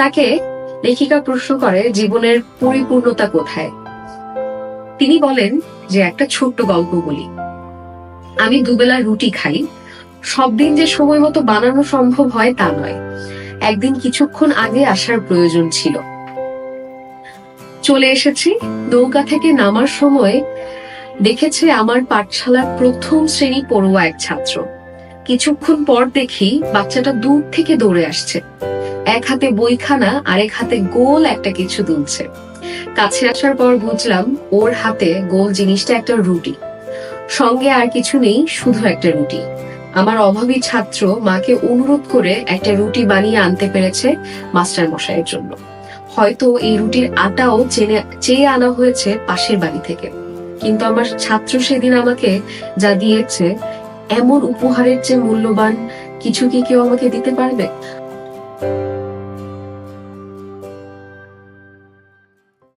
তাকে লেখিকা প্রশ্ন করে জীবনের পরিপূর্ণতা কোথায়? তিনি বলেন যে একটা ছোট্ট গল্প বলি। আমি দুবেলা রুটি খাই। সব দিন যে সময় মতো বানানো সম্ভব হয় তা নয়। একদিন কিছুক্ষণ আগে আসার প্রয়োজন ছিল। চলে এসেছি। নৌকা থেকে নামার সময় দেখেছে আমার পাঠশালার প্রথম শ্রেণি পড়ুয়া এক ছাত্র। কিছুক্ষণ পর দেখি বাচ্চাটা দূর থেকে দৌড়ে আসছে। এক হাতে বইখানা, আরেক হাতে গোল একটা কিছু দুলছে কাছে আসার পর বুঝলাম, ওর হাতে গোল জিনিসটা একটা রুটি। সঙ্গে আর কিছু নেই, শুধু একটা রুটি। আমার অভাবী ছাত্র মাকে অনুরোধ করে একটা রুটি বানিয়ে আনতে পেরেছে মাস্টার মশাইয়ের জন্য। হয়তো এই রুটির আটাও চেনে, চেয়ে আনা হয়েছে পাশের বাড়ি থেকে। কিন্তু আমার ছাত্র সেদিন আমাকে যা দিয়েছে, এমন উপহারের চেয়ে মূল্যবান কিছু কি কেউ আমাকে দিতে পারবে?